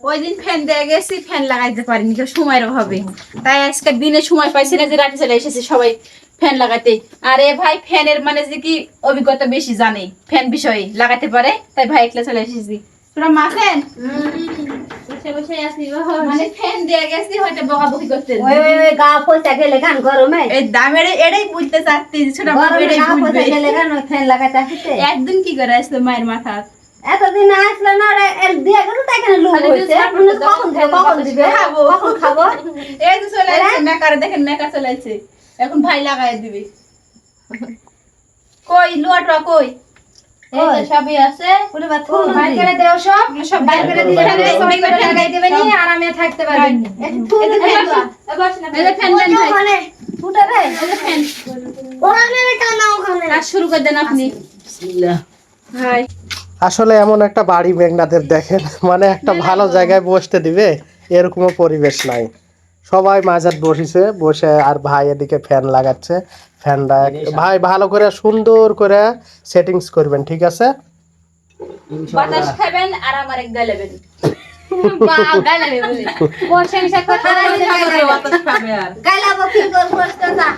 ওই দিন ফ্যান দিয়ে গেছি ফ্যান লাগাইতে পারিনি কেউ সময়ের অভাবে। তাই আজকে দিনে সময় পাইছি না যে রাতে চলে এসেছে সবাই ফ্যান লাগাতে। আরে ভাই ফ্যানের মানে যে কি অভিজ্ঞতা বেশি জানে ফ্যান বিষয়ে লাগাতে পারে তাই ভাই একলা চলে এসেছি। তোরা মানে ফ্যান একদিন কি করে আসলো মায়ের মাথা এতদিন আসলো না দিয়ে দুধ মানে কখন কখন দিবে? খাব। কখন খাব? এই যে চলে আসছে মেকারে দেখেন মেকা চলে আসছে। এখন ভাই লাগাই দিবে। কই লোয়াটা কই? সবই আছে। বাইর দেও সব। সব বাইর দিলে লাগাই দেবেন সব। আরামে থাকতে পারবেন ফুটা রে ফ্যান ওখানে। কানা? ওখানে। কাজ শুরু করে দেন আপনি। ভাই আসলে এমন একটা বাড়ি মেঘনাদের দেখেন মানে একটা ভালো জায়গায় বসতে দিবে এরকমও পরিবেশ নাই। সবাই মাঝার বসেছে বসে আর ভাই এদিকে ফ্যান লাগাচ্ছে ফ্যানটা ভাই ভালো করে সুন্দর করে সেটিংস করবেন ঠিক আছে? বাতাস খাবেন আর আমার এক গালেবেন গালাবে বলে বসে বসে কথা বলতে বাতাস খাবে আর। গাইলাবো কি করব না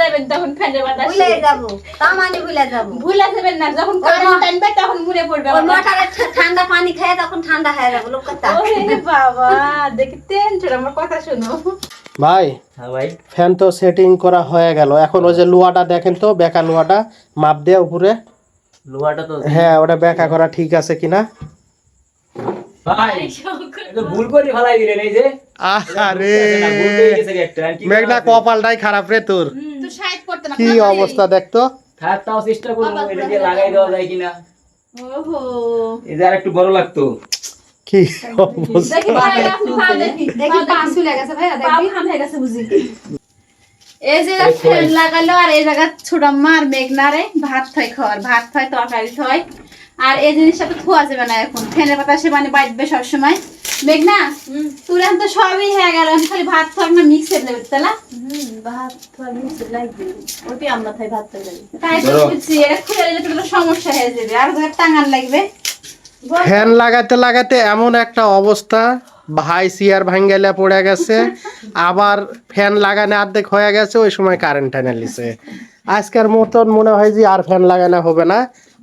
যাবেন তখন ফ্যানের বাতাস ভুলে যাব তামানি ভুলে যাব। ভুলে যাবেন না যখন কারেন্ট টানবে তখন মনে পড়বে ওই আমার। মোটরে ঠান্ডা পানি খেয়ে তখন ঠান্ডা হয়ে যাবে লোক কথা। ওরে বাবা দেখতেন ছোট আমার কথা শোনো। ভাই হ্যাঁ ভাই। ফ্যান তো সেটিং করা হয়ে গেল। এখন ওই যে লোহাটা দেখেন তো বেকা লোহাটা মাপ দেয়া উপরে। লোহাটা তো হ্যাঁ ওটা বেকা করা ঠিক আছে কিনা? ভাই। ভুল করে ফেলাই দিলেন এই যে। আরে মেঘনা কপালটাই খারাপ রে তোর। তো সাইড করতে না কি অবস্থা দেখতো থাক তাও চেষ্টা করব এটা দিয়ে লাগাই দেওয়া যায় কিনা। ওহো। এই আর একটু বড় লাগতো। কি অবস্থা। দেখি পা দেখি দেখি পা চলে গেছে ভাইয়া পা দেখবি হয়ে গেছে বুঝি। এই যে ফ্যান লাগালো আর এই জায়গা ছোট মার মেঘনারে ভাত থয় খাওয়ার ভাত থয় তরকারি থয়। আর এই জিনিসটা তো থোয়া যাবে না এখন। ফ্যানের বাতাসে মানে বাজবে সবসময়। মেঘনা তোর তো সবই হয়ে গেল এখন খালি ভাত না মিক্সে দেবে তালা ভাত লাগবে। ওটি আমরা খাই ভাত খাই তাই তো বুঝছি এটা খুলে তো সমস্যা হয়ে যাবে আর লাগবে। ফ্যান লাগাতে লাগাতে এমন একটা অবস্থা ভাই চেয়ার ভাঙ্গাইলা পড়ে গেছে আবার ফ্যান লাগানো অর্ধেক হয়ে গেছে ওই সময় কারেন্ট টানে লিছে আজকের মতন মনে হয় যে আর ফ্যান লাগানো হবে না।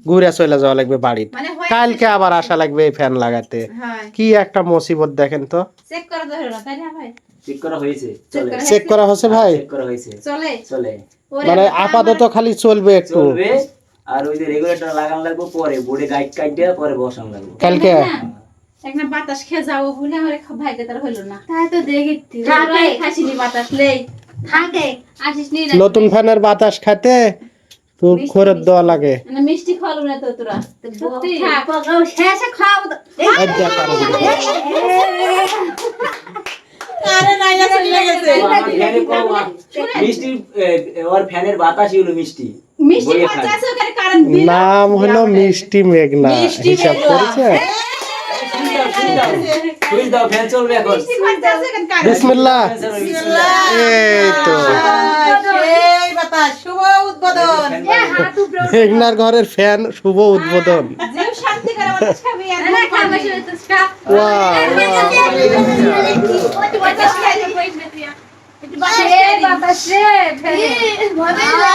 ঘুরে চলে যাওয়া লাগবে বাড়িতে। মানে কালকে আবার আসা লাগবে এই ফ্যান লাগাতে। কি একটা মুসিবত দেখেন তো। চেক করে না তাই না ভাই? চেক করা হয়েছে চেক করা হচ্ছে ভাই? চেক করা হয়েছে চলে? চলে। মানে আপাতত খালি চলবে একটু। আর ওই যে রেগুলেটর লাগান লাগবে পরে বোর্ডে গাইড কাইড দিয়ে পরে বসান লাগবে। কালকে? একটা বাতাস খেয়ে যাব বলে আমার ভাইকে তার হইল না। তাই তো দেখি খাসিনি বাতাস লেই থাকে আসিস নি নতুন ফ্যানের বাতাস খাতে? তো খরচ দেওয়া লাগে। মানে মিষ্টি খাওয়ালো না তো তোরা। শেষে খাওয়াবো কারেন্ট দিল নাম হলো মিষ্টি মেঘনা। মিষ্টি হিসাব করেছে সুইচ দাও ফ্যান চলবে এখন। বিসমিল্লাহ। এই তো। শুভ উদ্বোধন। মেঘনার ঘরের ফ্যান শুভ উদ্বোধন। যে